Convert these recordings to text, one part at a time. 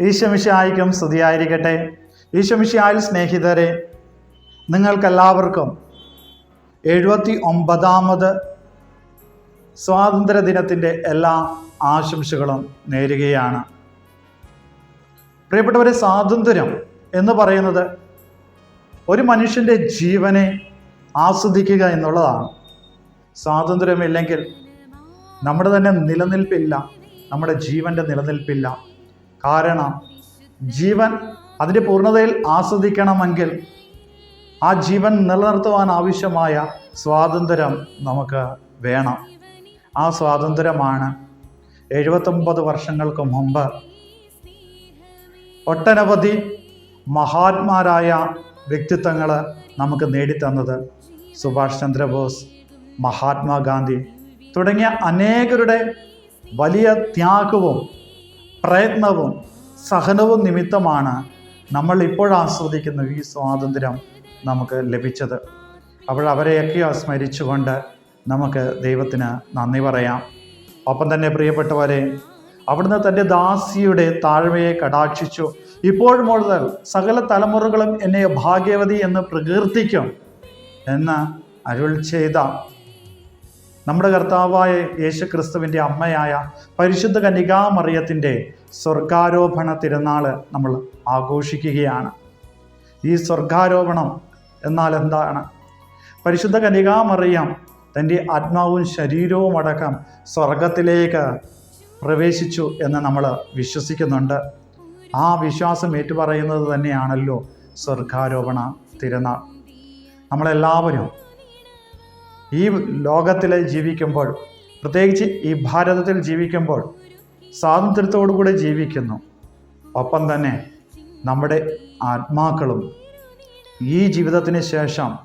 ഈശമിഷായിക്കും സ്തുതിയായിരിക്കട്ടെ. ഈശമിഷായിൽ സ്നേഹിതരെ നിങ്ങൾക്കെല്ലാവർക്കും എഴുപത്തി ഒമ്പതാമത് സ്വാതന്ത്ര്യ ദിനത്തിന്റെ എല്ലാ ആശംസകളും നേരുകയാണ്. പ്രിയപ്പെട്ടവരെ സ്വാതന്ത്ര്യം എന്ന് പറയുന്നത് ഒരു മനുഷ്യന്റെ ജീവനെ ആസ്വദിക്കുക എന്നുള്ളതാണ്. സ്വാതന്ത്ര്യമില്ലെങ്കിൽ നമ്മുടെ തന്നെ നിലനിൽപ്പില്ല നമ്മുടെ ജീവന്റെ നിലനിൽപ്പില്ല. കാരണം ജീവൻ അതിന്റെ പൂർണതയിൽ ആസ്വദിക്കണമെങ്കിൽ ആ ജീവൻ നിലനിർത്തുവാൻ ആവശ്യമായ സ്വാതന്ത്ര്യം നമുക്ക് വേണം. ആ സ്വാതന്ത്ര്യമാണ് എഴുപത്തൊമ്പത് വർഷങ്ങൾക്ക് മുമ്പ് ഒട്ടനവധി മഹാത്മാരായ വ്യക്തിത്വങ്ങൾ നമുക്ക് നേടിത്തന്നത് സുഭാഷ് ചന്ദ്രബോസ് മഹാത്മാഗാന്ധി തുടങ്ങിയ അനേകരുടെ വലിയ ത്യാഗവും പ്രയത്നവും സഹനവും നിമിത്തമാണ് നമ്മൾ ഇപ്പോൾ ആസ്വദിക്കുന്ന ഈ സ്വാതന്ത്ര്യം നമുക്ക് ലഭിച്ചത്. അപ്പോൾ അവരെയൊക്കെ സ്മരിച്ചുകൊണ്ട് നമുക്ക് ദൈവത്തിന് നന്ദി പറയാം. ഒപ്പം തന്നെ പ്രിയപ്പെട്ടവരെ അവിടുന്ന് തന്റെ ദാസിയുടെ താഴ്മയെ കടാക്ഷിച്ചു. ഇപ്പോൾ മുതൽ സകല തലമുറകളും എന്നെ ഭാഗ്യവതി എന്ന് പ്രകീർത്തിക്കും എന്ന് അരുൾ ചെയ്ത നമ്മുടെ കർത്താവായ യേശു ക്രിസ്തുവിന്റെ അമ്മയായ പരിശുദ്ധ കന്യകാമറിയത്തിന്റെ സ്വർഗാരോപണ തിരുനാൾ നമ്മൾ ആഘോഷിക്കുകയാണ്. ഈ സ്വർഗാരോപണം എന്നാൽ എന്താണ്? പരിശുദ്ധ കന്യകാമറിയം തന്റെ ആത്മാവും ശരീരവും അടക്കം സ്വർഗത്തിലേക്ക് പ്രവേശിച്ചു എന്ന് നമ്മൾ വിശ്വസിക്കുന്നുണ്ട്. ആ വിശ്വാസം ഏറ്റുപറയുന്നത് തന്നെയാണല്ലോ സ്വർഗാരോപണ തിരുനാൾ. നമ്മളെല്ലാവരും ഈ ലോകത്തിൽ ജീവിക്കുമ്പോൾ പ്രത്യേകിച്ച് ഈ ഭാരതത്തിൽ ജീവിക്കുമ്പോൾ സ്വാതന്ത്ര്യത്തോടുകൂടി ജീവിക്കുന്നു. ഒപ്പം തന്നെ നമ്മുടെ ആത്മാക്കളും ഈ ജീവിതത്തിന് ശേഷം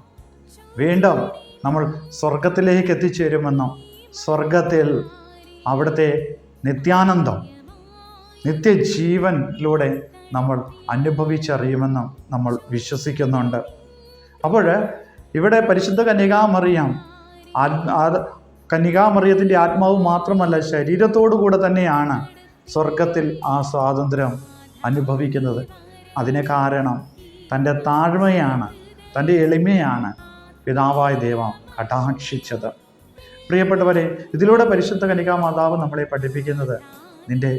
വീണ്ടും നമ്മൾ സ്വർഗത്തിലേക്ക് എത്തിച്ചേരുമെന്നും സ്വർഗത്തിൽ അവിടുത്തെ നിത്യാനന്ദം നിത്യജീവനിലൂടെ നമ്മൾ അനുഭവിച്ചറിയുമെന്നും നമ്മൾ വിശ്വസിക്കുന്നുണ്ട്. അപ്പോൾ ഇവിടെ പരിശുദ്ധ കന്യകാമറിയാം ആത് കന്യകാമറിയത്തിന്റെ ആത്മാവ് മാത്രമല്ല ശരീരത്തോടു കൂടെ തന്നെയാണ് സ്വർഗത്തിൽ ആ സ്വാതന്ത്ര്യം അനുഭവിക്കുന്നത്. അതിന് കാരണം തന്റെ താഴ്മയാണ് തന്റെ എളിമയാണ് പിതാവായ ദൈവം കടാക്ഷിച്ചത്. പ്രിയപ്പെട്ടവരെ ഇതിലൂടെ പരിശുദ്ധ കനികാ മാതാവ് നമ്മളെ പഠിപ്പിക്കുന്നത് നിന്റെ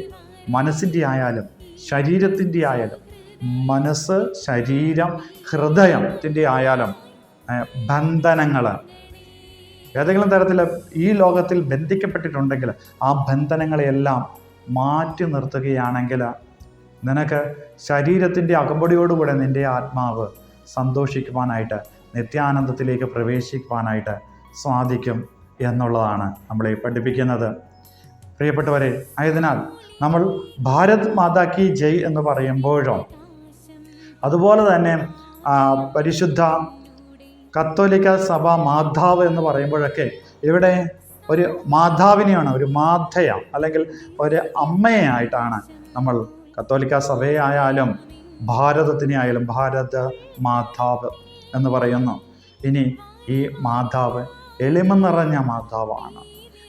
മനസ്സിന്റെ ആയാലും ശരീരത്തിന്റെ ആയാലും മനസ്സ് ശരീരം ഹൃദയത്തിന്റെ ആയാലും ബന്ധനങ്ങൾ ഏതെങ്കിലും തരത്തിൽ ഈ ലോകത്തിൽ ബന്ധിക്കപ്പെട്ടിട്ടുണ്ടെങ്കിൽ ആ ബന്ധനങ്ങളെയെല്ലാം മാറ്റി നിർത്തുകയാണെങ്കിൽ നിനക്ക് ശരീരത്തിന്റെ അകമ്പടിയോടുകൂടെ നിന്റെ ആത്മാവ് സന്തോഷിക്കുവാനായിട്ട് നിത്യാനന്ദത്തിലേക്ക് പ്രവേശിക്കുവാനായിട്ട് സാധിക്കും എന്നുള്ളതാണ് നമ്മളെ പഠിപ്പിക്കുന്നത്. പ്രിയപ്പെട്ടവരെ ആയതിനാൽ നമ്മൾ ഭാരത് മാതാ കി ജയ് എന്ന് പറയുമ്പോഴോ അതുപോലെ തന്നെ പരിശുദ്ധ കത്തോലിക്ക സഭ മാതാവ് എന്ന് പറയുമ്പോഴൊക്കെ ഇവിടെ ഒരു മാതാവിനെയാണ് ഒരു മാധയ അല്ലെങ്കിൽ ഒരു അമ്മയായിട്ടാണ് നമ്മൾ കത്തോലിക്ക സഭയായാലും ഭാരതത്തിനെ ആയാലും ഭാരത മാതാവ് എന്ന് പറയുന്നു. ഇനി ഈ മാതാവ് എളിമ നിറഞ്ഞ മാതാവാണ്.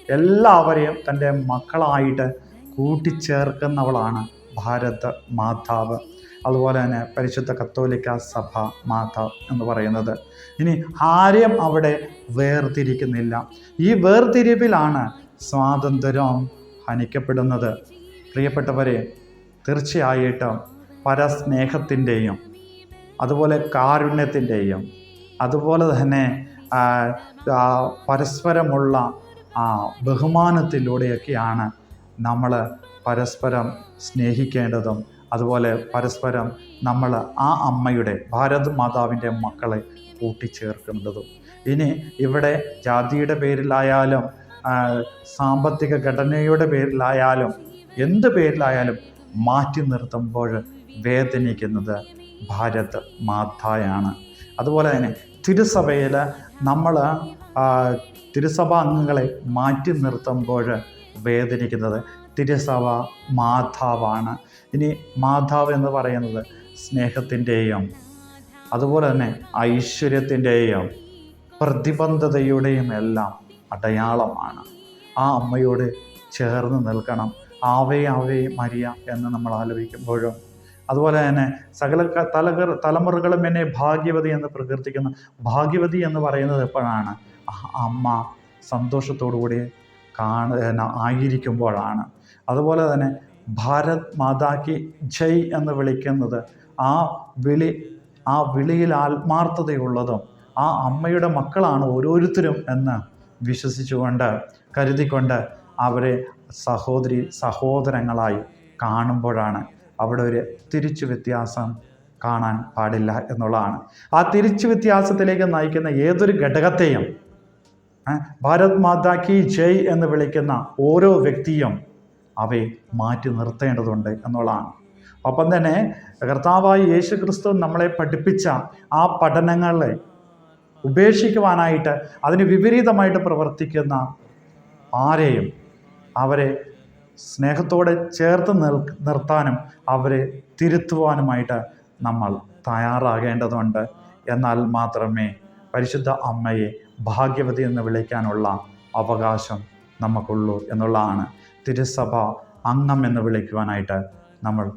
എല്ലാവരെയും തന്റെ മക്കളായിട്ട് കൂട്ടിച്ചേർക്കുന്നവളാണ് ഭാരത മാതാവ് അതുപോലെ തന്നെ പരിശുദ്ധ കത്തോലിക്ക സഭ മാതാവ് എന്ന് പറയുന്നത്. ഇനി ആരെയും അവിടെ വേർതിരിക്കുന്നില്ല. ഈ വേർതിരിവിലാണ് സ്വാതന്ത്ര്യം ഹനിക്കപ്പെടുന്നത്. പ്രിയപ്പെട്ടവരെ തീർച്ചയായിട്ടും പരസ്നേഹത്തിന്റെയും അതുപോലെ കാരുണ്യത്തിന്റെയും അതുപോലെ തന്നെ പരസ്പരമുള്ള ബഹുമാനത്തിലൂടെയൊക്കെയാണ് നമ്മൾ പരസ്പരം സ്നേഹിക്കേണ്ടതും അതുപോലെ പരസ്പരം നമ്മൾ ആ അമ്മയുടെ ഭാരത് മാതാവിന്റെ മക്കളെ കൂട്ടിച്ചേർക്കേണ്ടതും. ഇനി ഇവിടെ ജാതിയുടെ പേരിലായാലും സാമ്പത്തിക ഘടനയുടെ പേരിലായാലും എന്ത് പേരിലായാലും മാറ്റി നിർത്തുമ്പോൾ വേദനിക്കുന്നത് ഭാരത് മാതായാണ് അതുപോലെ തന്നെ തിരുസഭയിൽ നമ്മൾ തിരുസഭാ അംഗങ്ങളെ മാറ്റി നിർത്തുമ്പോൾ വേദനിക്കുന്നത്. തിരുസഭ മാതാവാണ്. ഇനി മാതാവ് എന്ന് പറയുന്നത് സ്നേഹത്തിന്റെയും അതുപോലെ തന്നെ ഐശ്വര്യത്തിന്റെയും പ്രതിബന്ധതയുടെയും എല്ലാം അടയാളമാണ്. ആ അമ്മയോട് ചേർന്ന് നിൽക്കണം. ആവേ ആവേ മരിയ എന്ന് നമ്മൾ ആലോചിക്കുമ്പോഴും അതുപോലെ തന്നെ സകല തലകർ തലമുറകളും എന്നെ ഭാഗ്യവതി എന്ന് പ്രകീർത്തിക്കുന്ന ഭാഗ്യവതി എന്ന് പറയുന്നത് എപ്പോഴാണ്? അമ്മ സന്തോഷത്തോടു സന്തോഷത്തോടുകൂടി കാണ ആയിരിക്കുമ്പോഴാണ്. അതുപോലെ തന്നെ ഭാരത് മാതാക്കി ജയ് എന്ന് വിളിക്കുന്നത് ആ വിളി ആ വിളിയിൽ ആത്മാർത്ഥതയുള്ളതും ആ അമ്മയുടെ മക്കളാണ് ഓരോരുത്തരും എന്ന് വിശ്വസിച്ചുകൊണ്ട് കരുതിക്കൊണ്ട് അവരെ സഹോദരി സഹോദരങ്ങളായി കാണുമ്പോഴാണ് അവിടെ ഒരു തിരിച്ചു വ്യത്യാസം കാണാൻ പാടില്ല എന്നുള്ളതാണ്. ആ തിരിച്ചു വ്യത്യാസത്തിലേക്ക് നയിക്കുന്ന ഏതൊരു ഘടകത്തെയും ഭാരത് മാതാ കി ജയ് എന്ന് വിളിക്കുന്ന ഓരോ വ്യക്തിയും അവയെ മാറ്റി നിർത്തേണ്ടതുണ്ട് എന്നുള്ളതാണ്. ഒപ്പം തന്നെ കർത്താവായ യേശു ക്രിസ്തു നമ്മളെ പഠിപ്പിച്ച ആ പഠനങ്ങളെ ഉപേക്ഷിക്കുവാനായിട്ട് അതിന് വിപരീതമായിട്ട് പ്രവർത്തിക്കുന്ന ആരെയും അവരെ സ്നേഹത്തോടെ ചേർത്ത് നിർ നിർത്താനും അവരെ തിരുത്തുവാനുമായിട്ട് നമ്മൾ തയ്യാറാകേണ്ടതുണ്ട്. എന്നാൽ മാത്രമേ പരിശുദ്ധ അമ്മയെ ഭാഗ്യവതി എന്ന് വിളിക്കാനുള്ള അവകാശം നമുക്കുള്ളൂ എന്നുള്ളതാണ്. തിരുസഭ അംഗം എന്ന് വിളിക്കുവാനായിട്ട് നമ്മൾ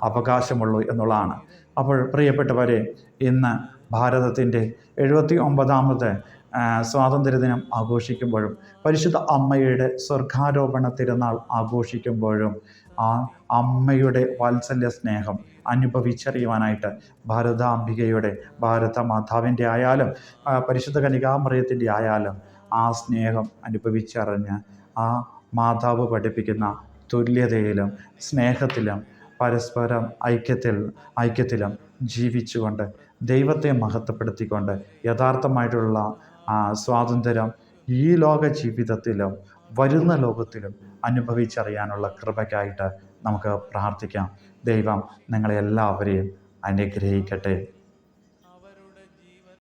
അവകാശമുള്ളൂ എന്നുള്ളതാണ്. അപ്പോൾ പ്രിയപ്പെട്ടവരെ ഇന്ന് ഭാരതത്തിന്റെ എഴുപത്തി ഒമ്പതാമത് സ്വാതന്ത്ര്യദിനം ആഘോഷിക്കുമ്പോഴും പരിശുദ്ധ അമ്മയുടെ സ്വർഗാരോപണ തിരുനാൾ ആഘോഷിക്കുമ്പോഴും ആ അമ്മയുടെ വാത്സല്യ സ്നേഹം അനുഭവിച്ചറിയുവാനായിട്ട് ഭാരതാംബികയുടെ ഭാരത മാതാവിന്റെ ആയാലും പരിശുദ്ധ കനികാമറിയത്തിന്റെ ആയാലും ആ സ്നേഹം അനുഭവിച്ചറിഞ്ഞ് ആ മാതാവ് പഠിപ്പിക്കുന്ന തുല്യതയിലും സ്നേഹത്തിലും പരസ്പരം ഐക്യത്തിൽ ഐക്യത്തിലും ജീവിച്ചുകൊണ്ട് ദൈവത്തെ മഹത്വപ്പെടുത്തിക്കൊണ്ട് യഥാർത്ഥമായിട്ടുള്ള സ്വാതന്ത്ര്യം ഈ ലോക ജീവിതത്തിലും വരുന്ന ലോകത്തിലും അനുഭവിച്ചറിയാനുള്ള കൃപയ്ക്കായിട്ട് നമുക്ക് പ്രാർത്ഥിക്കാം. ദൈവം നിങ്ങളെ എല്ലാവരെയും അനുഗ്രഹിക്കട്ടെ.